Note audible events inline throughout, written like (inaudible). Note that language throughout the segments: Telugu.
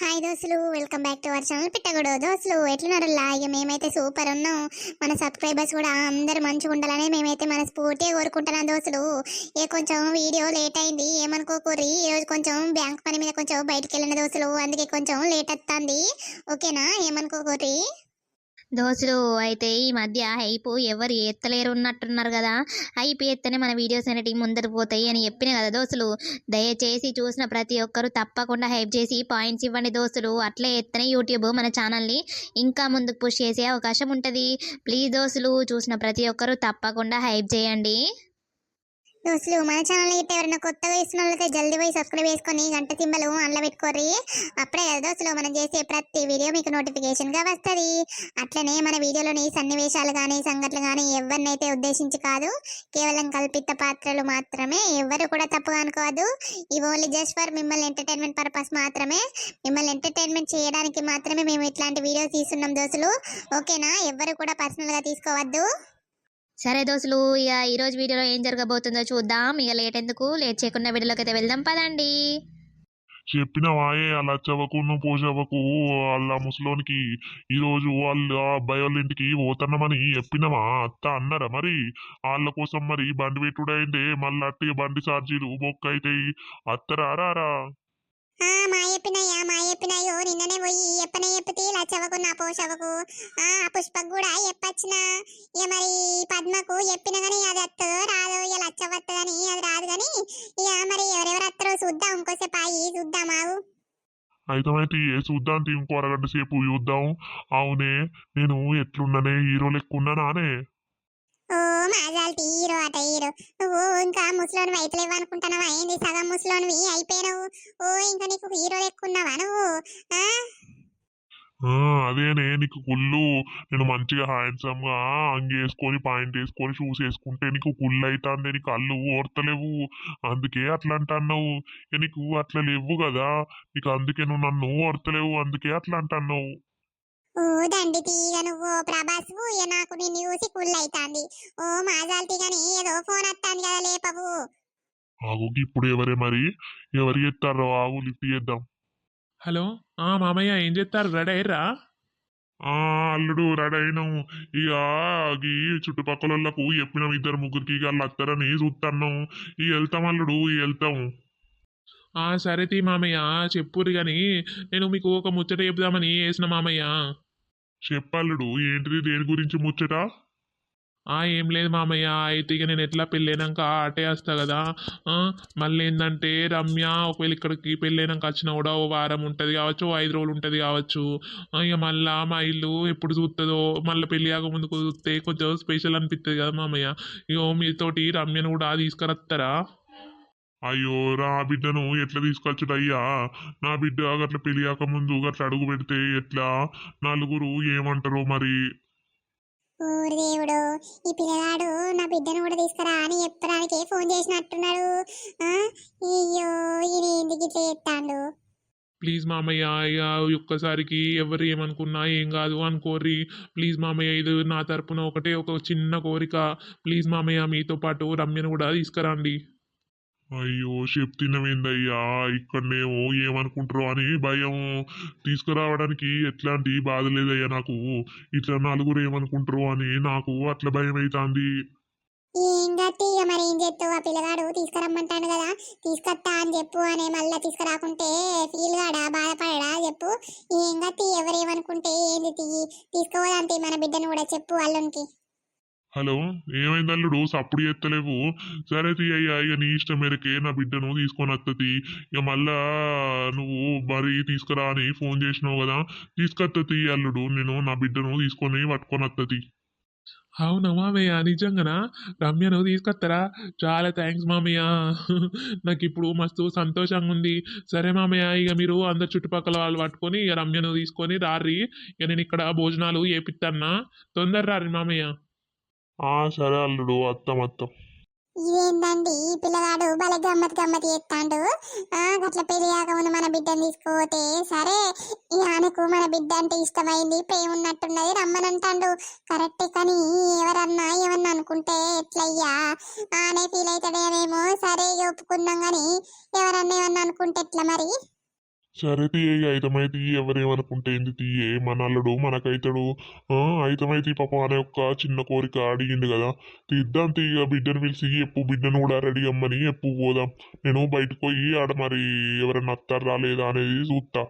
హాయ్ దోస్తులు welcome back to our channel పెట్టకూడదు దోస్తులు ఎట్లున్నారు ఇక మేమైతే సూపర్ ఉన్నాం. మన సబ్స్క్రైబర్స్ కూడా అందరు మంచిగా ఉండాలని మేమైతే మన స్ఫూర్తిగా కోరుకుంటున్నాం దోస్తులు. ఏ కొంచెం వీడియో లేట్ అయింది ఏమనుకోకూరి ఈరోజు కొంచెం బ్యాంక్ పని మీద కొంచెం బయటికి వెళ్ళిన దోస్తులు. అందుకే కొంచెం లేట్ వస్తుంది ఓకేనా ఏమనుకోకూరి దోస్తులు అయితే ఈ మధ్య హైపు ఎవరు ఎత్తలేరు ఉన్నట్టున్నారు కదా. హైప్ ఎత్తనే మన వీడియోస్ అనేటివి ముందర పోతాయి అని చెప్పిన కదా దోస్తులు దయచేసి చూసిన ప్రతి ఒక్కరు తప్పకుండా హైప్ చేసి పాయింట్స్ ఇవ్వండి దోస్తులు అట్లే ఎత్తనే యూట్యూబ్ మన ఛానల్ని ఇంకా ముందుకు పుష్ చేసే అవకాశం ఉంటుంది. ప్లీజ్ దోస్తులు చూసిన ప్రతి ఒక్కరు తప్పకుండా హైప్ చేయండి. దోస్తులు మన ఛానల్ అయితే ఎవరైనా కొత్తగా ఇస్తున్న వాళ్ళైతే జల్దీ పోయి సబ్స్క్రైబ్ చేసుకొని గంట సింబలు అందులో పెట్టుకోర్రి. అప్పుడే కదా దోస్తులు మనం చేసే ప్రతి వీడియో మీకు నోటిఫికేషన్గా వస్తుంది. అట్లనే మన వీడియోలోని సన్నివేశాలు కానీ సంఘటనలు కానీ ఎవరినైతే ఉద్దేశించి కాదు కేవలం కల్పిత పాత్రలు మాత్రమే. ఎవరు కూడా తప్పుగా అనుకోవద్దు. ఇవి ఓన్లీ జస్ట్ ఫర్ మిమ్మల్ని ఎంటర్టైన్మెంట్ పర్పస్ మాత్రమే. మిమ్మల్ని ఎంటర్టైన్మెంట్ చేయడానికి మాత్రమే మేము ఇట్లాంటి వీడియోస్ తీస్తున్నాం దోస్తులు. ఓకేనా ఎవరు కూడా పర్సనల్గా గా తీసుకోవద్దు. సరే దోస్తులు ఇక ఈరోజు వీడియోలో ఏం జరగబోతుందో చూద్దాం. ఇక లేట్ ఎందుకు? లేట్ చేయకుండా వీడియోలోకి అయితే వెళ్దాం. పదండి. చెప్పిన వాయే అలా చవకు నువ్వు పోషవకు వాళ్ళ ముసలోనికి ఈరోజు వాళ్ళు వాళ్ళ అబ్బాయి వాళ్ళ ఇంటికి పోతున్నామని చెప్పినవా? అత్త అన్నారా మరి? వాళ్ళ కోసం మరి బండి పెట్టుడైందే మళ్ళీ అట్టి బండి ఛార్జీలు బొక్క అవుతాయి అత్త రారా ఆ మా చెప్పినయ్యా మా చెప్పినాయో నిన్ననే పోయి ఎప్పనే చెప్పితే ఇలా చవకు నా పోషవకు ఆ ఆ పుష్పకు కూడా చెప్పచ్చిన ఇక మరి పద్మకు చెప్పిన కానీ అది వస్తుందో రాదో ఇక లచ్చ వత్తదని అది రాదు కానీ ఇక మరి ఎవరెవరు అత్తరో చూద్దాం ఇంకోసేపు ఆగి చూద్దాం ఆవు అయితే చూద్దాం ఇంకో అరగంట సేపు చూద్దాం. అవునే నేను ఎట్లున్ననే హీరో లెక్కున్నానానే మాజాల్టి హీరో అట హీరో. నువ్వు ఇంకా ముసలోని వైతలేవు అనుకుంటున్నావా ఏంది సగం ముసలోనివి? అయిపోయినావు. ఓ ఇంకా నీకు హీరో ఎక్కున్నావా నువ్వు? ఆ? ఆ, అదేనే నీకు కుళ్ళు. నేను మంచిగా హ్యాండ్సమ్గా అంగేసుకొని పాయింట్ వేసుకొని షూస్ వేసుకుంటే నీకు కుళ్ళు అవుతుంది నీకు కళ్ళు ఓర్తలేవు. అందుకే అట్లా అంటున్నావు ఇక నీకు అట్లా లేవు కదా. నీకు అందుకే నువ్వు నన్ను ఓర్తలేవు. అందుకే అట్లా అంటున్నావు ఓ దండి తీగ నువ్వు ప్రభాస్. ఇక నాకు నిన్ను చూసి కుళ్ళు అవుతాంది ఓ మాజాల్తి గాని ఏదో ఫోన్ వస్తాంది కదా లేపవు. ఇప్పుడు ఎవరే మరి? ఎవరు చేస్తారో ఆగు లిఫ్ట్ చేద్దాం హలో ఆ మామయ్య ఏం చేస్తారు రెడీ అయ్యరా ఆ అల్లుడు రెడీ అయినాం. ఇక ఈ చుట్టుపక్కలకు చెప్పినాం ఇద్దరు ముగ్గురికి ఇక వాళ్ళు వస్తారని చూస్తున్నాం ఇక వెళ్తాం అల్లుడు ఇక వెళ్తాం. ఆ సరే తీ మామయ్య చెప్పురు కానీ నేను మీకు ఒక ముచ్చట చెప్దామని వేసిన మామయ్య. చెప్పల్లుడు ఏంటిది దేని గురించి ముచ్చట? ఆ ఏం లేదు మామయ్య అయితే ఇక నేను ఎట్లా పెళ్ళైనాక అటే వస్తా కదా. మళ్ళీ ఏంటంటే రమ్య ఒకవేళ ఇక్కడికి పెళ్ళైనాక వచ్చినా కూడా ఓ వారం ఉంటుంది కావచ్చు ఓ ఐదు రోజులు ఉంటుంది కావచ్చు. ఇక మళ్ళా మా ఇల్లు ఎప్పుడు చూస్తుందో మళ్ళీ పెళ్ళి కాక ముందుకు చూస్తే కొంచెం స్పెషల్ అనిపిస్తుంది కదా మామయ్య. ఇగో మీతోటి రమ్యను కూడా తీసుకురస్తారా అయ్యో నా బిడ్డను ఎట్లా తీసుకొచ్చుడయ్యా? నా బిడ్డ అట్లా పెళ్ళి ముందు అట్లా అడుగు పెడితే ఎట్లా? నలుగురు ఏమంటారు మరి? ఓరి దేవుడు ఈ పిల్లగాడు నా బిడ్డను కూడా తీసుకురా అని చెప్పడానికి ఫోన్ చేసినట్టున్నాడు. ఆ? అయ్యో ఈయన ఎందుకు ఇట్లా చేస్తాడు? ప్లీజ్ మామయ్య ఇక ఒక్కసారికి ఎవరు ఏమనుకున్నా ఏం కాదు అనుకోర్రి. ప్లీజ్ మామయ్య ఇది నా తరపున ఒకటే ఒక చిన్న కోరిక. ప్లీజ్ మామయ్య మీతో పాటు రమ్యను కూడా తీసుకురండి. అయ్యో చెప్తినవేందయ్యా ఇక్కడనేమో ఏమనుకుంటారో అని భయం. తీసుకురావడానికి ఎట్లాంటి బాధ లేదయ్యా నాకు. ఇట్లా నలుగురు ఏమనుకుంటారో అని నాకు అట్లా భయం అవుతుంది ఏం మరి ఏం చేస్తావు ఆ పిల్లగాడు తీసుకురమ్మంటాడు కదా. తీసుకొస్తా అని చెప్పు అని మళ్ళీ తీసుకురాకుంటే ఫీల్ కాడా బాధపడడా? చెప్పు. ఏం ఎవరేమనుకుంటే ఏంది తీయి తీసుకోవదంతే మన బిడ్డను కూడా చెప్పు అల్లునికి. హలో ఏమైంది అల్లుడు సప్పుడు చేస్తలేవు సరే తీయ్యా ఇక నీ ఇష్టం మేరకే నా బిడ్డను తీసుకొని వస్తుంది ఇక మళ్ళా నువ్వు మరి తీసుకురా అని ఫోన్ చేసినావు కదా తీసుకొస్తుంది అల్లుడు. నేను నా బిడ్డను తీసుకొని పట్టుకొని వస్తుంది అవునా మామయ్య? నిజంగానా? రమ్యను తీసుకొస్తారా చాలా థ్యాంక్స్ మామయ్య. నాకు ఇప్పుడు మస్తు సంతోషంగా ఉంది. సరే మామయ్య ఇక మీరు అందరు చుట్టుపక్కల వాళ్ళు పట్టుకొని ఇక రమ్యను తీసుకొని రారి ఇక నేను ఇక్కడ భోజనాలు చేపిస్తాన్నా తొందర రారి మామయ్య. ఆ సరే అల్లుడు అత్తం అత్తం ఇదేందండి ఈ పిల్లగాడు భలే గమ్మత్ గమ్మత్ చేస్తాడు ఆ గట్ల పెళ్ళి కాకముందు మన బిడ్డను తీసుకుపోతే సరే ఈ ఆనకు మన బిడ్డ అంటే ఇష్టమైంది ప్రేమ ఉన్నట్టున్నది రమ్మనంటాడు. కరెక్టే కానీ ఎవరన్నా ఏమన్నా అనుకుంటే ఎట్లయ్యా? ఆనే ఫీల్ అవుతాడేమో. సరే ఒప్పుకున్నాం కానీ ఎవరన్నా ఏమన్నా అనుకుంటే ఎట్లా మరి? సరే తీయ ఇక అయితమైతే ఎవరేమనుకుంటే ఏంది తీయే? మన అల్లుడు మనకైతాడు. ఆ, అయితమైతే పాపం అనే ఒక చిన్న కోరిక అడిగింది కదా. తీద్దాం తీయ బిడ్డను పిలిచి ఎప్పు బిడ్డను కూడా రెడీ అమ్మని ఎప్పు పోదాం. నేను బయటకు పోయి ఆడ మరి ఎవరైనా వస్తారా లేదా అనేది చూస్తా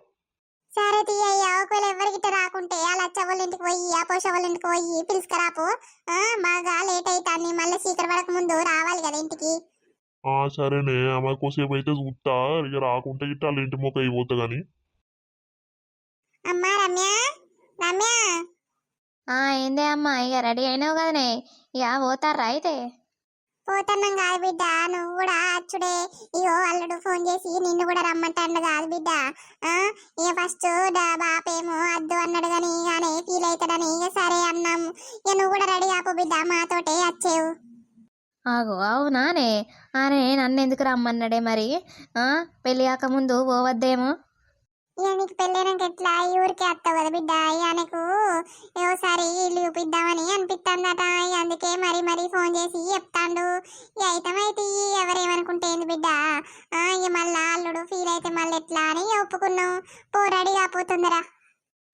సరే తీయ్య ఒకవేళ ఎవరికి రాకుంటే ఆ వాళ్ళ ఇంటికి పోయి ఆ పోష వాళ్ళ ఇంటికి పోయి పిలుచుకురాపు బాగా లేట్ అవుతాన్ని మళ్ళీ చీకటి పడక ముందు రావాలి కదా ఇంటికి. సరేనే ఆమె కోసేపు అయితే చూస్తా ఇక రాకుంటే ఇట్లా వాళ్ళ ఇంటి మొక్క అయిపోతా గాని. అమ్మా రమ్య రమ్య. ఆ ఏందే అమ్మా ఇక రెడీ అయినావు కదనే ఇక పోతారా అయితే? పోతున్నాం కాదు బిడ్డ నువ్వు కూడా అచ్చుడే. ఇగో అల్లుడు ఫోన్ చేసి నిన్ను కూడా రమ్మంటాడు కాదు బిడ్డ. ఆ ఇక ఫస్ట్ బాపేమో అద్దు అన్నాడు కానీ కానీ ఫీల్ అవుతాడని ఇక సరే అన్నాం. ఇక నువ్వు కూడా రెడీ కాపు బిడ్డ మాతోటే వచ్చేవు ఆగో అవునానే. అనే నన్ను ఎందుకు రమ్మన్నాడే మరి? ఆ? పెళ్ళి కాకముందు పోవద్దేమో. ఇక నీకు పెళ్ళైనాక ఎట్లా? ఈ ఊరికే వస్తావు కదా బిడ్డ? ఇక నీకు ఓసారి ఇల్లు చూపిద్దామని అనిపిస్తుందట అందుకే మరి మరి ఫోన్ చేసి చెప్తాండు. ఇక అయితమైతే ఎవరేమనుకుంటే ఏంది బిడ్డ? ఇక మళ్ళా అల్లుడు ఫీల్ అయితే మళ్ళీ ఎట్లా అని ఒప్పుకున్నాం. పో రెడీ కాపోతుందిరా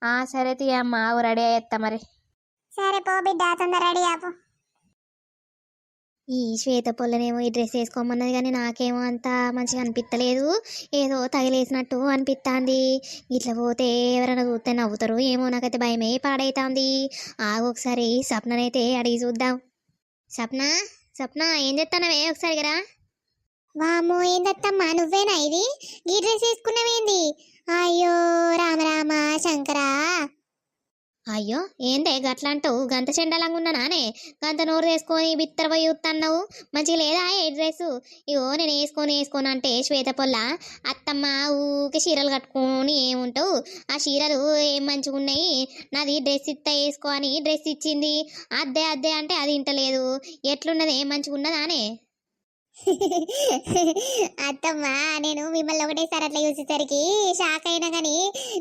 ఆ సరే తీయమ్మా రెడీ అయ్యేస్తా మరి. సరే పో బిడ్డ తొందర రెడీ ఈ శ్వేత పొల్లనేమో ఈ డ్రెస్ వేసుకోమన్నది కానీ నాకేమో అంత మంచిగా అనిపించలేదు ఏదో తగిలేసినట్టు అనిపిస్తుంది ఇట్లా పోతే ఎవరైనా చూస్తే నవ్వుతారు ఏమో నాకైతే భయమే పాడైతుంది. ఆగు ఒకసారి సప్ననైతే అడిగి చూద్దాం. సప్న సప్న ఏం చెప్తానవే ఒకసారి కదా వామో ఏందత్తమ్మా నువ్వేనా ఇది? ఈ డ్రెస్ వేసుకున్నావేంది? అయ్యో రామ రామ శంకరా. అయ్యో ఏందే? గట్లా అంటావు గంత చెండాలంగా ఉన్నా నానే గంత నోరు వేసుకొని బిత్తర పోయి ఉత్తన్నావు? మంచిగా లేదా ఏ డ్రెస్ ఇగో నేను వేసుకొని వేసుకొని అంటే శ్వేత పొల్ల అత్తమ్మ ఊకే చీరలు కట్టుకొని ఏముంటావు? ఆ చీరలు ఏం మంచిగా ఉన్నాయి? నాది డ్రెస్ ఇత్త వేసుకో అని డ్రెస్ ఇచ్చింది. అద్దే అద్దే అంటే అది ఇంటలేదు. ఎట్లున్నది? ఏం మంచిగా ఉన్నదానే (laughs) అత్తమ్మ నేను మిమ్మల్ని ఒకటేసారి అట్లా చూసేసరికి షాక్ అయినా కానీ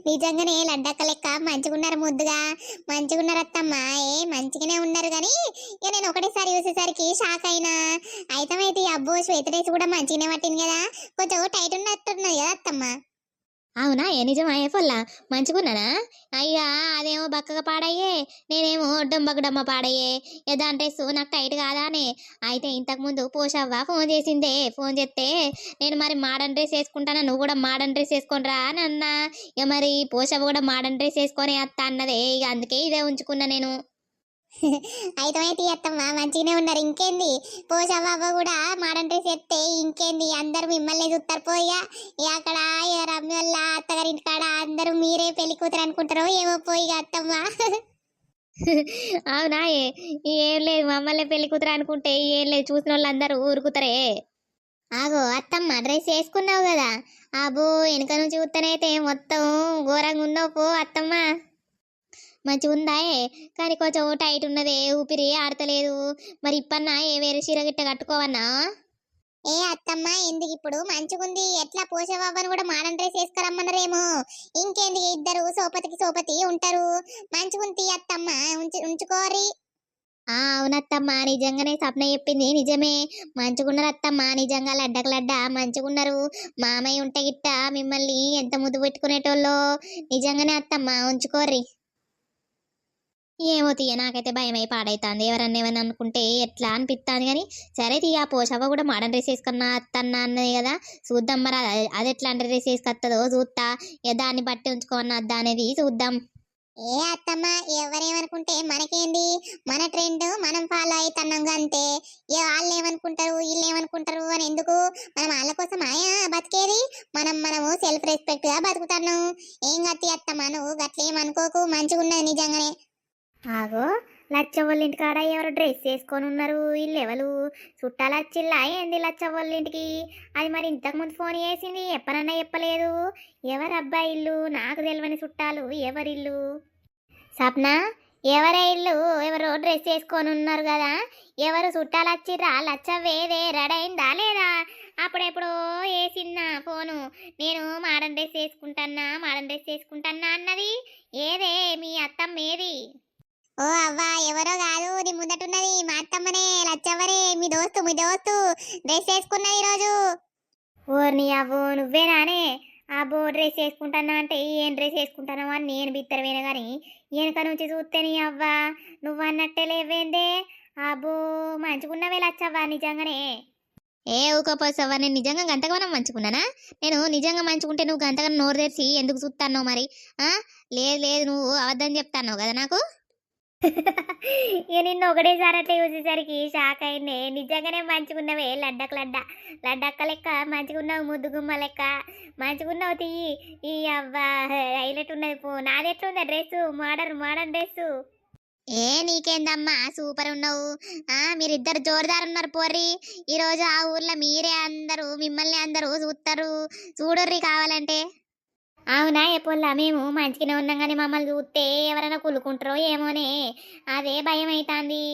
నిజంగానే లడ్డక్క లెక్క మంచిగున్నారు ముద్దుగా? మంచిగున్నారు అత్తమ్మ ఏ మంచిగానే ఉన్నారు కానీ ఇక నేను ఒకటేసారి చూసేసరికి షాక్ అయినా. అయితే అబ్బో శ్వేత డ్రెస్ కూడా మంచిగానే పట్టింది కదా. కొంచెం టైట్ ఉన్నట్టున్నది కదా అత్తమ్మ. అవునా? ఏ నిజమా? ఏ మంచిగున్నానా అయ్యా అదేమో బక్కగా పాడయ్యే నేనేమో డొంబకు పాడయ్యే ఏదంటే సో డ్రెస్ నాకు టైట్ కాదానే. అయితే ఇంతకుముందు పోషవ్వ ఫోన్ చేసిందే ఫోన్ చేస్తే నేను మరి మోడర్న్ డ్రెస్ వేసుకుంటానా? నువ్వు కూడా మోడర్న్ డ్రెస్ వేసుకొని రా అని అన్నా. ఇక మరి పోషవ్వ కూడా మోడర్న్ డ్రెస్ వేసుకొని వస్తా అన్నదే ఇక అందుకే ఇదే ఉంచుకున్నా నేను. (laughs) అయితే అత్తమ్మ మంచిగానే ఉన్నారు. ఇంకేంది? పోషవ్వ కూడా మోడర్న్ డ్రెస్ ఎత్తే ఇంకేంది? అందరు మిమ్మల్ని చూస్తారు పోయా అక్కడ రమ్య వాళ్ళ అత్తగారింటి కాడ అందరూ మీరే పెళ్ళి కూతురు అనుకుంటారో ఏమో పోయి అత్తమ్మ. (laughs) అవునా? ఏ లేదు మమ్మల్ని పెళ్ళి కూతురు అనుకుంటే ఏం లేదు చూసిన వాళ్ళందరూ ఊరుకుతారే. ఆగో అత్తమ్మ డ్రెస్ వేసుకున్నావు కదా. అబ్బో వెనుక నుంచి చూస్తేనైతే మొత్తం ఘోరంగా ఉన్నావు పో అత్తమ్మ. మంచిగా ఉందాయే కానీ కొంచెం టైట్ ఉన్నదే ఊపిరి ఆడతలేదు. మరి ఇప్పన్నా ఏ వేరే చీర గిట్ట కట్టుకోవన్నా? ఏ అత్తమ్మ ఎందుకు ఇప్పుడు మంచిగుంది. ఎట్లా పోషబాబని కూడా మోడర్న్ డ్రెస్ వేసుకురమ్మన్నారేమో. ఇంకేంది? ఇద్దరు సోపతికి సోపతి ఉంటారు. మంచిగుంది అత్తమ్మ. ఉంచు ఉంచుకోరి. ఆ అవునత్తమ్మ. నిజంగానే సప్న చెప్పింది. నిజమే. మంచిగున్నారు అత్తమ్మ. నిజంగా లడ్డకు లడ్డ మంచిగున్నారు. మామయ్య ఉంటే గిట్ట మిమ్మల్ని ఎంత ముద్దు పెట్టుకునేటోళ్ళో. నిజంగానే అత్తమ్మ. ఉంచుకోర్రి. ఏమో తీయ నాకైతే భయం అయి పాడైతుంది. ఎవరన్నా ఏమైనా అనుకుంటే ఎట్లా అనిపిస్తుంది కానీ సరే తీయ పోషవ్వ కూడా మోడర్న్ డ్రెస్ వేసుకున్నా అత్తన్నా అన్నది కదా. చూద్దాం మరి అది ఎట్లాంటి డ్రెస్ వేసుకొస్తుందో చూస్తా దాన్ని బట్టి ఉంచుకోవన్నా అద్దా అనేది చూద్దాం. ఏ అత్తమ్మ ఎవరేమనుకుంటే మనకేంది? మన ట్రెండ్ మనం ఫాలో అవుతున్నాం అంతే ఏ వాళ్ళు ఏమనుకుంటారు వీళ్ళు ఏమనుకుంటారు అని ఎందుకు? మనం వాళ్ళ కోసం ఆయా బతికేది? మనం మనము సెల్ఫ్ రెస్పెక్ట్గా బతుకుతున్నాం. ఏం గట్టి అత్తమ్మ నువ్వు గట్లేమనుకోకు మంచిగున్నది నిజంగానే. ఆగో లచ్చవ్వల ఇంటికాడ ఎవరు డ్రెస్ వేసుకొని ఉన్నారు? వీళ్ళు ఎవరు చుట్టాలు వచ్చిల్లా? ఏంది లచ్చవ్వల ఇంటికి అది మరి ఇంతకుముందు ఫోన్ చేసింది ఎప్పనన్నా చెప్పలేదు. ఎవరు అబ్బాయి ఇల్లు? నాకు తెలియని చుట్టాలు ఎవరిల్లు? సప్న ఎవరే ఇల్లు? ఎవరో డ్రెస్ వేసుకొని ఉన్నారు కదా? ఎవరు చుట్టాలు వచ్చిర్రా? లచ్చవ్వేదే రెడీ అయిందా లేదా? అప్పుడెప్పుడో వేసిందా ఫోను. నేను మాడన్ డ్రెస్ వేసుకుంటానా మాడన్ డ్రెస్ వేసుకుంటానా అన్నది? ఏదే మీ అత్తమ్మ ఏది ఓ అవ్వా ఎవరో కాదు నీ ముందటున్నది మా అత్తమ్మనే లచ్చవ్వరే మీ దోస్తు మీ దోస్తు డ్రెస్ వేసుకున్నది ఈరోజు. ఓర్ని అవ్వు నువ్వేనానే అబ్బో డ్రెస్ వేసుకుంటానా అంటే ఏం డ్రెస్ వేసుకుంటానో అని నేను బిత్తరవేన కానీ వెనక నుంచి చూస్తే నీ అవ్వా నువ్వు అన్నట్టే లేవేందే. అబ్బో మంచుకున్నవే లచ్చవ్వా నిజంగానే. ఏ ఊకపోసావా నేను నిజంగా గంతగా మంచుకున్నానా నేను నిజంగా మంచుకుంటే నువ్వు గంతగా నోరు తెరిచి ఎందుకు చూస్తానో మరి? లేదు లేదు నువ్వు అబద్ధం చెప్తాను కదా నాకు? (laughs) ఇక నిన్న ఒకటేసారి అట్లా చూసేసరికి షాక్ అయింది. నిజంగానే మంచిగున్నవే లడ్డక్ లడ్డ. లడ్డక్క లెక్క మంచిగున్నావు ముద్దు గుమ్మ లెక్క. మంచిగున్నావు తీయి ఈ అవ్వ హైలైట్ ఉన్నది పో. నాది ఎట్లుందా డ్రెస్ మోడర్న్ మోడర్న్ డ్రెస్ ఏ నీకేందమ్మా? సూపర్ ఉన్నావు. ఆ మీరిద్దరు జోరుదారు ఉన్నారు పోర్రి. ఈ రోజు ఆ ఊర్లో మీరే అందరూ మిమ్మల్ని అందరూ చూస్తారు చూడుర్రి కావాలంటే. అవునా ఎప్పుల్లా మేము మంచిగానే ఉన్నాం కానీ మమ్మల్ని చూస్తే ఎవరైనా కులుకుంటారో ఏమోనే. అదే భయం అవుతుంది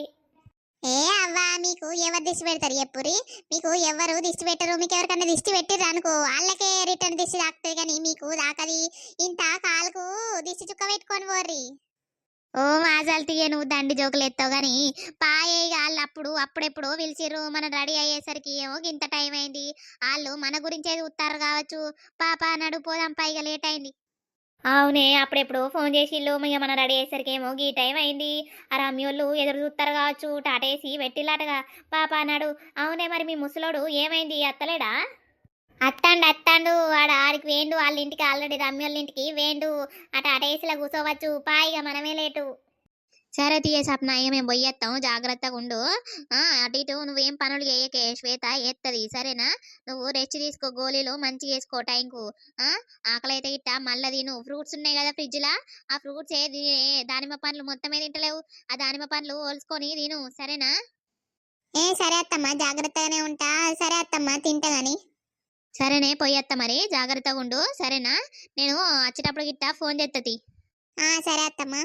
ఏ అవ్వా మీకు ఎవరు దిష్టి పెడతారు ఎప్పుడు మీకు ఎవరు దిష్టి పెట్టరు? మీకు ఎవరికన్నా దిష్టి పెట్టిర్రు అనుకో? వాళ్ళకే రిటర్న్ దిష్టి తాకుతుంది కానీ మీకు తాకది. ఇంత కాలుకు దిష్టి చుక్క పెట్టుకొని పోర్రి. ఓ మాజాలు తీయ నువ్వు దండి జోకులు ఎత్తావు గాని పాయే వాళ్ళు అప్పుడు అప్పుడెప్పుడు పిలిచిర్రు మనం రెడీ అయ్యేసరికి ఏమో ఇంత టైం అయింది. వాళ్ళు మన గురించే చూస్తారు కావచ్చు. పాప నడు పోదాం పైగా లేట్ అయింది. అవునే అప్పుడెప్పుడు ఫోన్ చేసిళ్ళు ఇక మన రెడీ అయ్యేసరికి ఏమో గీ టైం అయింది. ఆ రమ్యోళ్ళు ఎదురు చూస్తారు కావచ్చు టాటేసి పెట్టిలాటగా పాప అన్నాడు అవునే మరి మీ ముసలోడు ఏమైంది అత్తలేడా? అత్తండు అత్తండు వాడు ఆడికి వేండు వాళ్ళ ఇంటికి ఆల్రెడీ రమ్యోళ్ళ ఇంటికి వేండు. అట అటేసిలా కూర్చోవచ్చు పాయిగా మనమే లేటు. సరే తీయ సప్న ఇక మేము పోయేస్తాం జాగ్రత్తగా ఉండు. ఆ, అటు ఇటు నువ్వేం పనులు చేయకే శ్వేత ఏత్తది సరేనా? నువ్వు రెస్ట్ తీసుకో గోళీలు మంచిగా వేసుకో టైంకు. ఆకలి అయితే ఇట్ట మళ్ళీ తిను. ఫ్రూట్స్ ఉన్నాయి కదా ఫ్రిడ్జ్లా ఆ ఫ్రూట్స్ ఏ తినే దానిమ్మ పండ్లు మొత్తమే తింటలేవు? ఆ దానిమ్మ పండ్లు ఓల్చుకొని తిను సరేనా? ఏ సరే అత్తమ్మ జాగ్రత్తగానే ఉంటా. సరే అత్తమ్మ తింటా కానీ సరేనే పోయేత్తా మరి జాగ్రత్తగా ఉండు సరేనా? నేను వచ్చేటప్పుడు గిట్ట ఫోన్ చేస్తుంది సరే అత్తమ్మ.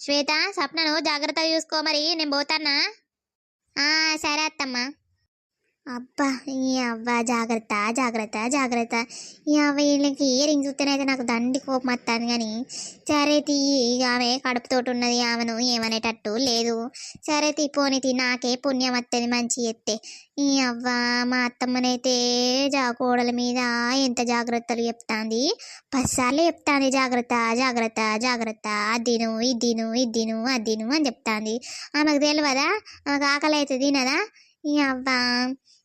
శ్వేత సప్నను జాగ్రత్తగా చూసుకో మరి నేను పోతానా సరే అత్తమ్మ. అబ్బా ఈ అవ్వ జాగ్రత్త జాగ్రత్త జాగ్రత్త. ఈ అవ్వ వీళ్ళకి ఇయర్ రింగ్ చూస్తేనైతే నాకు దండి కోపం వస్తాను కానీ సరే తీ ఇక ఆమె కడుపుతోటి ఉన్నది ఆమెను ఏమనేటట్టు లేదు. సరే తీ పోనీ తీ నాకే పుణ్యం వస్తుంది మంచి ఎత్తే. ఈ అవ్వ మా అత్తమ్మనైతే జా కోడల మీద ఎంత జాగ్రత్తలు చెప్తాంది. పదిసార్లు చెప్తాంది జాగ్రత్త జాగ్రత్త జాగ్రత్త. అదిను ఇదిను ఇదిను అదిను అని చెప్తాంది. ఆమెకు తెలియదా? ఆమెకు ఆకలి అయితే తినదా? ఈ అవ్వ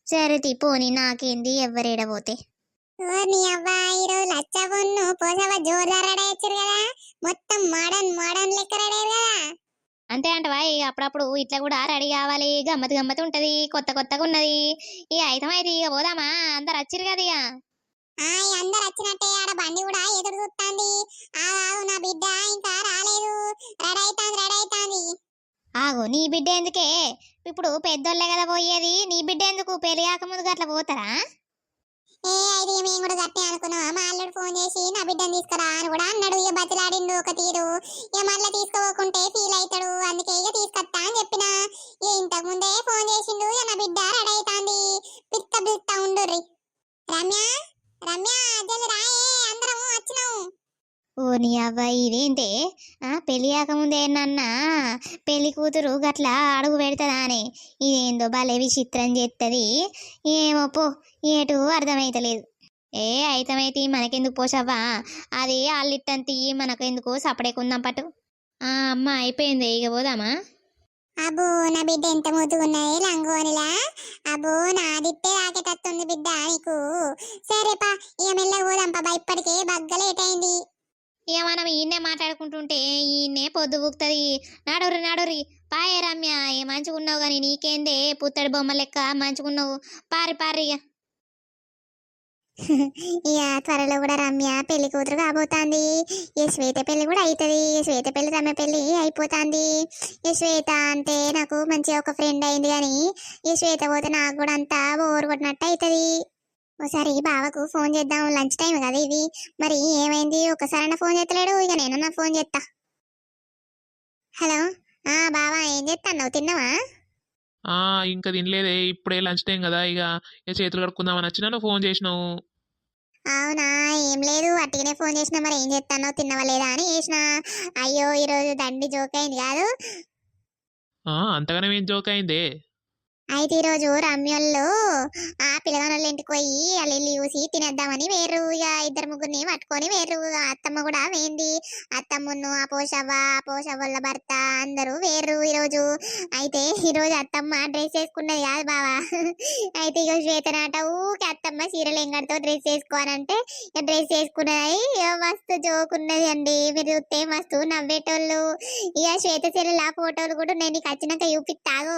సరే తీ పోనీ నాకేంది ఎవరేడబోతే నీ అవ్వా ఈరోజు లచ్చబొన్ను పోసవ జోరుదార్ రెడీ వచ్చారు కదా? మొత్తం మోడర్న్ మోడర్న్ లెక్క రెడీ కదా? అంతే అంటవా ఇక అప్పుడప్పుడు ఇట్లా కూడా రెడీ కావాలి గమ్మత్ గమ్మత్ ఉంటది కొత్త కొత్తగా ఉన్నది. ఇక అయితే అయితే ఇక పోదామా అందరు వచ్చిరు కదా ఇక. ఆ అందరు వచ్చినట్టే ఆడ బండి కూడా ఎదురు చూస్తాంది ఆ నా బిడ్డ ఇంకా రాలేదు. రెడీ అవుతాంది రెడీ అవుతాంది ఆగు నీ బిడ్డ ఎందుకే? ఇప్పుడు పెద్దోళ్ళే కదా పోయేది. నీ బిడ్డ ఎందుకు పెళ్ళి ముందు అట్లా పోతారా ఏ అయితే మేము కూడా గట్టే అనుకున్నాం. మా అల్లుడు ఫోన్ చేసి నా బిడ్డను తీసుకురా అని కూడా అన్నాడు. ఇక బతిలాడిండు ఒక తీరు. ఇక మళ్ళీ తీసుకోకుంటే ఫీల్ అవుతాడు అందుకే ఇక తీసుకొస్తా అని చెప్పిన. ఇక ఇంతకు ముందే ఫోన్ చేసిండు. ఇక నా బిడ్డ రెడీ అవుతాంది పిత్త పిత్త ఉండుర్రి. రమ్య? రమ్య జల్ది రాయే అందరం వచ్చినాం. ఓ నీ అవ్వ ఇదేంటే? ఆ కాకముందే నన్నా పెళ్ళి కూతురు గట్లా అడుగు పెడతదా అని ఇదేందో భలే విచిత్రం చేస్తుంది ఏమో పో ఏటు అర్థమైతలేదు. ఏ అయితమైతే మనకెందుకు పోసావా అది అల్లిట్టంతి మనకెందుకు సపడేకుందాం పట్టు. ఆ అమ్మ అయిపోయింది ఇక పోదామా? అబ్బో నా బిడ్డ ఎంత ముద్దుగున్నది లంగోనిలా? అబ్బో నాదిట్టే రాకేటట్టుంది బిడ్డ నీకు. సరేపా ఇక మెల్లగా పోదాంపా ఇప్పటికే బగ్గలేటైంది. అయింది ఇక మనం ఈయన్నే మాట్లాడుకుంటుంటే ఈయన్నే పొద్దు బుక్తుంది నాడురి నాడురి పాయే రమ్య ఏ మంచిగున్నావు కానీ నీకేందే? పుత్తడి బొమ్మ లెక్క మంచిగున్నావు. పారి పారి. (laughs) ఇక త్వరలో కూడా రమ్య పెళ్ళి కూతురు కాబోతాంది. ఏ శ్వేత పెళ్ళి కూడా అవుతుంది శ్వేత పెళ్ళి రమ్య పెళ్ళి అయిపోతాంది. ఏ శ్వేత అంటే నాకు మంచిగా ఒక ఫ్రెండ్ అయింది కానీ ఈ శ్వేత పోతే నాకు కూడా అంతా బోర్ కొట్టినట్టు అవుతుంది ఒకసారి బావకు ఫోన్ చేద్దాం. లంచ్ టైం కదా ఇది. మరి ఏమైంది? ఒకసారి ఫోన్ చేస్తలేడు ఇక నేను నా ఫోన్ చేస్తా హలో? ఆ బావా ఏం చేస్తాను తిన్నావా? ఆ ఇంకా తినలేదే. ఇప్పుడే లంచ్ టైం కదా. ఇక ఇక చేతులు కడుక్కుందామని వచ్చినా నువ్వు ఫోన్ చేసినావు. అవునా? ఏం లేదు. అట్టిగానే ఫోన్ చేసిన. మరి ఏం చేస్తానో తిన్నవా లేదా అని చేసిన. అయ్యో ఈరోజు దండి జోక్ అయింది కాదు. ఆ, అంతగానే ఏం జోక్ అయిందే? అయితే ఈరోజు రమ్యోళ్ళు ఆ పిల్లగానోళ్ళ ఇంటికి పోయి వాళ్ళు ఇల్లు చూసి తినేద్దామని వేరు ఇక ఇద్దరు ముగ్గురిని పట్టుకొని వేరు అత్తమ్మ కూడా వేంది అత్తమ్మను ఆ పోషవ్వ ఆ పోషవ్వల భర్త అందరూ వేరు ఈరోజు అయితే ఈరోజు అత్తమ్మ డ్రెస్ వేసుకున్నది కాదు బావా. అయితే ఇక శ్వేతనాట ఊకే అత్తమ్మ చీరలు ఎంగడితో డ్రెస్ వేసుకోవాలంటే డ్రెస్ వేసుకున్నది మస్తు జోక్ ఉన్నది అండి. మీరు చూస్తే మస్తు నవ్వేటోళ్ళు. ఇక శ్వేత చీరల ఫోటోలు కూడా నేను నీకు వచ్చినాక చూపిస్తాగు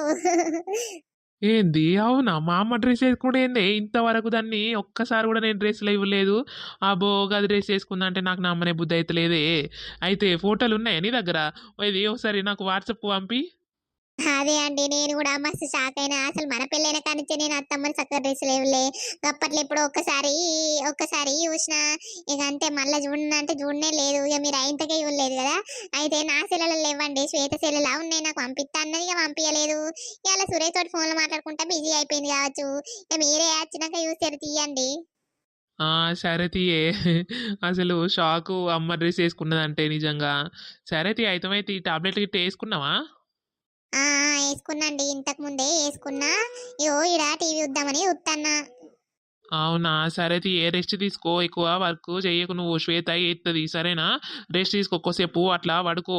ఏంది? అవునా? మా అమ్మ డ్రెస్ వేసుకుంటే ఏంది? ఇంతవరకు దాన్ని ఒక్కసారి కూడా నేను డ్రెస్లో ఇవ్వలేదు. ఆ గది డ్రెస్ వేసుకుందంటే నాకు నమ్మనే బుద్ధి అయితే లేదే అయితే ఫోటోలు ఉన్నాయా నీ దగ్గర? ఇది ఒకసారి నాకు వాట్సాప్ పంపి. అదే అండి. నేను కూడా మస్తు షాక్ అయినా. అసలు మన పెళ్ళైన కానిచ్చే నేను అత్తమ్మని చక్కగా డ్రెస్ లేవులే. అప్పట్లో ఇప్పుడు ఒక్కసారి ఒక్కసారి చూసిన ఇక అంతే. మళ్ళీ చూడండి చూడనే లేదు. ఇక మీరు అయింతకే ఇవ్వలేదు కదా. అయితే నా సెల్లలు లేవండి. శ్వేత సెల్లలా ఉన్నాయి. నాకు పంపిస్తా అన్నది ఇక పంపించలేదు ఇలా సురేష్ తోటి ఫోన్లో మాట్లాడుకుంటా బిజీ అయిపోయింది కావచ్చు. ఇక మీరే వచ్చినాక చూసారు తీయండి. ఆ, సరే తీయే. అసలు షాకు అమ్మ డ్రెస్ వేసుకున్నదంటే నిజంగా. సరే తీ అయితే ఈ టాబ్లెట్ గిట్ట వేసుకున్నావా? వేసుకున్నాండి. ఇంతకు ముందే వేసుకున్నా. ఇగో ఇడ టీవీ చూద్దామని చూస్తాన్నా అవునా? సరే తీ ఏ రెస్ట్ తీసుకో? ఎక్కువ వర్క్ చెయ్యకు నువ్వు. శ్వేత ఎత్తది సరేనా? రెస్ట్ తీసుకో. కొద్దిసేపు అట్లా పడుకో.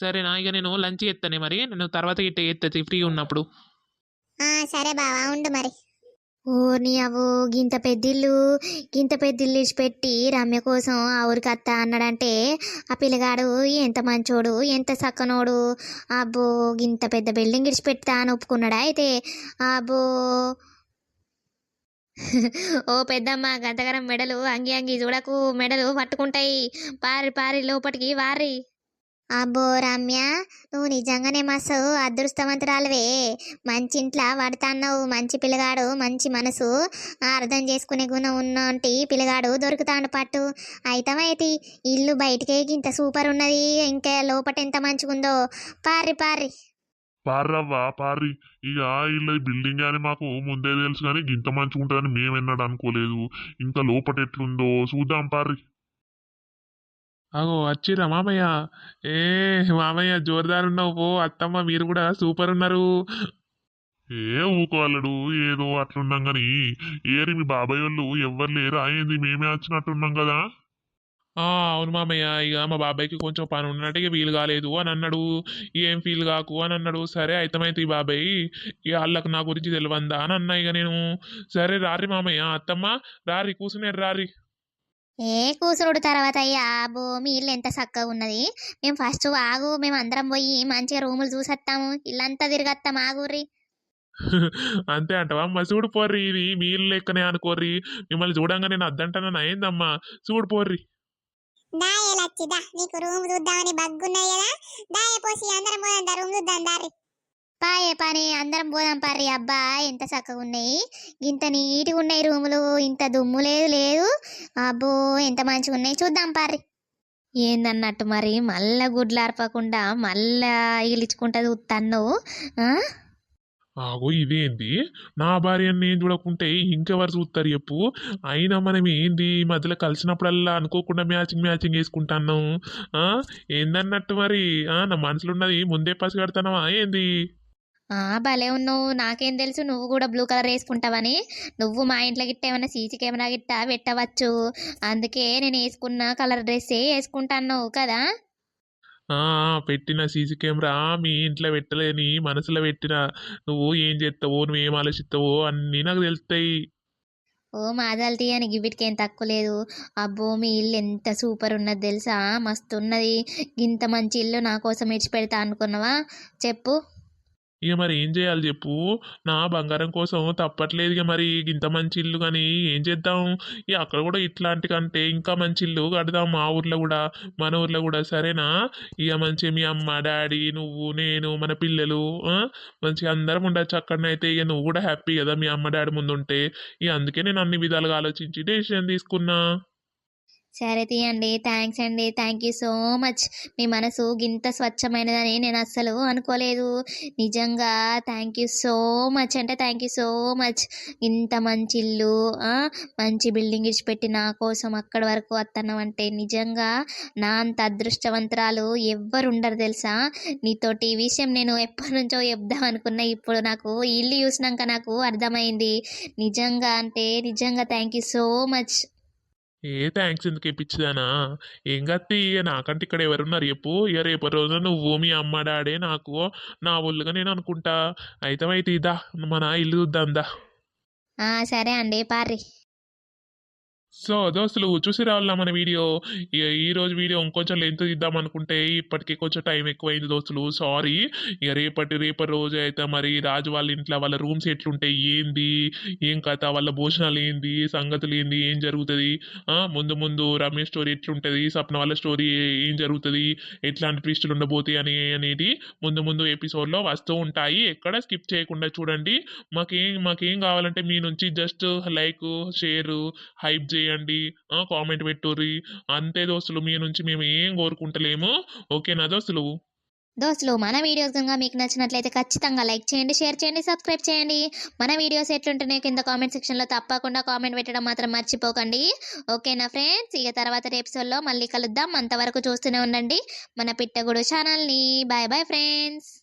సరేనా? ఇక నేను లంచ్ ఎత్తానే మరి. నేను తర్వాత గిట్ట ఎత్తది ఫ్రీ ఉన్నప్పుడు. ఆ సరే బావా. ఉండు మరి. ఓర్ని నీ గింత పెద్దిల్లు గింత పెద్దిల్లు ఇచ్చిపెట్టి రమ్య కోసం ఆ ఊరికి అత్త అన్నాడంటే ఆ పిల్లగాడు ఎంత మంచోడు ఎంత సక్కనోడు. అబ్బో గింత పెద్ద బిల్డింగ్ ఇడిచిపెట్టా అని ఒప్పుకున్నాడా అయితే? అబ్బో. ఓ పెద్దమ్మ గంతగరం మెడలు అంగి అంగి చూడకు మెడలు పట్టుకుంటాయి. పారి పారి లోపటికి వారి. అబ్బో రమ్య నువ్వు నిజంగానే మస్తు అదృష్టవంతురాలువే. మంచి ఇంట్లో పడతాన్నావు మంచి పిల్లగాడు మంచి మనసు. అర్థం చేసుకునే గుణం ఉన్నంటి పిల్లగాడు దొరుకుతాడు పట్టు. అయితమైతి ఇల్లు బయటికే ఇంత సూపర్ ఉన్నది ఇంకా లోపట ఎంత మంచిగుందో. పారి పారి పార్రవ్వా పార్రి. ఇక ఇల్లు బిల్డింగ్ అని మాకు ముందే తెలుసు కానీ ఇంత మంచిగా ఉంటుందని మేము ఎన్నడూ అనుకోలేదు ఇంకా లోపట ఎట్లుందో చూద్దాం పార్రి. అగో వచ్చిరా మామయ్య. ఏ మామయ్య జోరుదారు ఉన్నావు పో. అత్తమ్మ మీరు కూడా సూపర్ ఉన్నారు ఏ ఊకోవాలడు ఏదో అట్లున్నాం కానీ ఏరి మీ బాబాయ్ వాళ్ళు ఎవ్వరు లేరా? ఏంది మేమే వచ్చినట్టున్నాం కదా ఆ అవును మామయ్య. ఇక మా బాబాయ్కి కొంచెం పని ఉన్నట్టు ఇక వీలు కాలేదు అని అన్నాడు. ఏం ఫీల్ కాకు అని అన్నాడు. సరే అయితమైతే ఈ బాబాయ్. ఇక వాళ్ళకి నా గురించి తెలియందా అని అన్నా ఇక నేను. సరే రారి మామయ్య. అత్తమ్మ రారి కూర్చునేరు రారి ఏ కూసురుడు తర్వాత అయ్యా? అబ్బో మీ ఇల్లు ఎంత చక్కగా ఉన్నది. మేము ఫస్ట్ ఆగు మేము అందరం పోయి మంచిగా రూములు చూసొస్తాము ఇల్లంతా తిరిగొస్తాం ఆగుర్రి. (laughs) అంతే అంటవా? అమ్మ చూడు పోర్రి ఇది మీ ఇల్లు లెక్కనే అనుకోర్రి. మిమ్మల్ని చూడంగా నేను అద్దంటానని అయిందమ్మా. చూడు పోర్రి. దాయే లచ్చిదా నీకు రూమ్ చూద్దామని బగ్గున్నాయి కదా? దాయే పోసి అందరం పోదాం రూమ్ చూద్దాం దారి పాయే పని? అందరం పోదాం పర్రి. అబ్బా ఎంత చక్కగా ఉన్నాయి. ఇంత నీట్గా ఉన్నాయి రూములు. ఇంత దుమ్ము లేదు లేదు. అబ్బో ఎంత మంచిగా ఉన్నాయి. చూద్దాం పర్రి. ఏందన్నట్టు మరి? మళ్ళా గుడ్లు అరపకుండా మళ్ళా ఇగిలించుకుంటుంది ఉత్తన్ను ఆగో ఇదేంది? నా భార్యని నేను చూడకుంటే ఇంకెవరు చూస్తారు చెప్పు. అయినా మనం ఏంది? ఈ మధ్యలో కలిసినప్పుడల్లా అనుకోకుండా మ్యాచింగ్ మ్యాచింగ్ వేసుకుంటాను ఆ? ఏందన్నట్టు మరి? ఆ నా మనసులో ఉన్నది ముందే పసిగడతానవా ఏంది? భలే ఉన్నావు. నాకేం తెలుసు? నువ్వు కూడా బ్లూ కలర్ వేసుకుంటావని. నువ్వు మా ఇంట్లో గిట్ట ఏమైనా సీసీ కెమెరా గిట్ట పెట్టవచ్చు. అందుకే నేను వేసుకున్న కలర్ డ్రెస్సే వేసుకుంటాను కదా? పెట్టిన సీసీ కెమెరా మీ ఇంట్లో పెట్టలేని మనసులో పెట్టిన. నువ్వు ఏం చేస్తావో నువ్వు ఏం ఆలోచిస్తావో అన్నీ నాకు తెలుస్తాయి. ఓ మాదాల్తీ అని గివిటికి ఏం తక్కువ లేదు. అబ్బో మీ ఇల్లు ఎంత సూపర్ ఉన్నది తెలుసా? మస్తు ఉన్నది. ఇంత మంచి ఇల్లు నా కోసం ఇడిచిపెడతా అనుకున్నావా? చెప్పు. ఇక మరి ఏం చేయాలి చెప్పు? నా బంగారం కోసం తప్పట్లేదు ఇక మరి. ఇంత మంచి ఇల్లు కానీ ఏం చేద్దాం? ఇక అక్కడ కూడా ఇట్లాంటి కంటే ఇంకా మంచి ఇల్లు కడదాం మా ఊర్లో కూడా మన ఊర్లో కూడా. సరేనా? ఇక మంచి మీ అమ్మ డాడీ నువ్వు నేను మన పిల్లలు మంచిగా అందరం ఉండొచ్చు అక్కడనైతే ఇక నువ్వు కూడా హ్యాపీ కదా మీ అమ్మ డాడీ ముందు ఉంటే ఇక అందుకే నేను అన్ని విధాలుగా ఆలోచించి డెసిషన్ తీసుకున్నా. సరే తీయండి థ్యాంక్స్ అండి. Thank you so much. మీ మనసు ఇంత స్వచ్ఛమైనదని నేను అస్సలు అనుకోలేదు. నిజంగా థ్యాంక్ యూ సో మచ్. అంటే థ్యాంక్ యూ సో మచ్. ఇంత మంచి ఇల్లు మంచి బిల్డింగ్ ఇచ్చిపెట్టి నా కోసం అక్కడి వరకు వస్తున్నాం అంటే నిజంగా నా అంత అదృష్టవంతరాలు ఎవ్వరు ఉండరు తెలుసా? నీతోటి ఈ విషయం నేను ఎప్పటి నుంచో చెప్దాం అనుకున్నా. ఇప్పుడు నాకు ఇల్లు చూసినాక నాకు అర్థమైంది. నిజంగా అంటే నిజంగా థ్యాంక్ యూ సో మచ్. ఏ థ్యాంక్స్ ఎందుకు ఇప్పించదానా? ఏం కత్తి? నాకంటే ఇక్కడ ఎవరున్నారు? చెప్పు. ఇక రేపటి రోజున నువ్వు మీ అమ్మ డాడే నాకు నా ఒళ్ళుగా నేను అనుకుంటా. అయితే అయితే ఇదా మన ఇల్లు చూద్దాం దా. సరే అండి పార్రి. సో దోస్తులు చూసి రావాలా మన వీడియో? ఇక ఈ రోజు వీడియో ఇంకొంచెం లెంత్ ఇద్దాం అనుకుంటే ఇప్పటికే కొంచెం టైం ఎక్కువైంది దోస్తులు సారీ. ఇక రేపటి రేపటి రోజు అయితే మరి రాజు వాళ్ళ ఇంట్లో వాళ్ళ రూమ్స్ ఎట్లుంటాయి ఏంది? ఏం కథ? వాళ్ళ భోజనాలు ఏంది? సంగతులు ఏంది? ఏం జరుగుతుంది? ముందు ముందు రమేష్ స్టోరీ ఎట్లుంటుంది? సప్న వాళ్ళ స్టోరీ ఏం జరుగుతుంది? ఎట్లాంటి ట్విస్టులు ఉండబోతాయి అని అనేది ముందు ముందు ఎపిసోడ్లో వస్తూ ఉంటాయి. ఎక్కడ స్కిప్ చేయకుండా చూడండి. మాకేం మాకేం కావాలంటే మీ నుంచి జస్ట్ లైక్ షేర్ హైప్ చేయండి. కామెంట్ పెట్టుర్రి. అంతే దోస్తులు మీ నుంచి మేము ఏం కోరుకుంటలేము. ఓకేనా దోస్తులు? దోస్తులు మన వీడియోస్ కనుక మీకు నచ్చినట్లయితే ఖచ్చితంగా లైక్ చేయండి షేర్ చేయండి సబ్స్క్రైబ్ చేయండి. మన వీడియోస్ ఎట్లుంటున్నాయో కింద కామెంట్ సెక్షన్లో తప్పకుండా కామెంట్ పెట్టడం మాత్రం మర్చిపోకండి. ఓకేనా ఫ్రెండ్స్? ఇక తర్వాత ఎపిసోడ్లో మళ్ళీ కలుద్దాం. అంతవరకు చూస్తూనే ఉండండి. మన పిట్టగుడు ఛానల్ని. Bye bye friends.